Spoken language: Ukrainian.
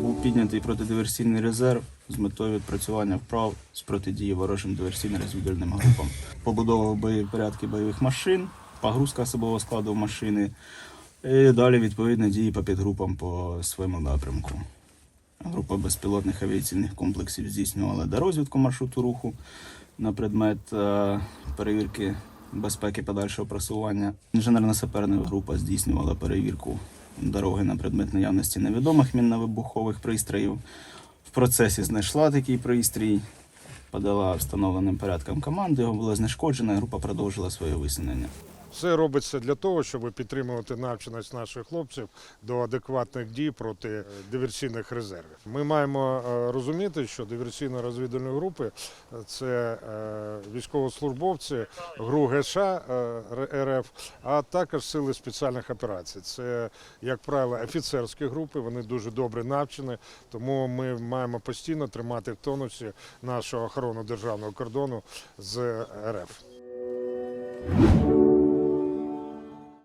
Був піднятий протидиверсійний резерв з метою відпрацювання вправ з протидії ворожим диверсійно-розвідувальним групам. Побудова бойові порядки бойових машин, погрузка особового складу в машини і далі відповідні дії по підгрупам по своєму напрямку. Група безпілотних авіаційних комплексів здійснювала дорозвідку маршруту руху на предмет е, перевірки безпеки подальшого просування. Інженерно-саперна група здійснювала перевірку дороги на предмет наявності невідомих мінно-вибухових пристроїв. В процесі знайшла такий пристрій, подала встановленим порядком команди, його було знешкоджено, група продовжила своє висунення. Все робиться для того, щоб підтримувати навченість наших хлопців до адекватних дій проти е, диверсійних резервів. Ми маємо е, розуміти, що диверсійно-розвідувальні групи е, це військовослужбовці ГРУ ГШ РФ, а також сили спеціальних операцій. Це, як правило, офіцерські групи. Вони дуже добре навчені, тому ми маємо постійно тримати в тонусі нашу охорону державного кордону з РФ.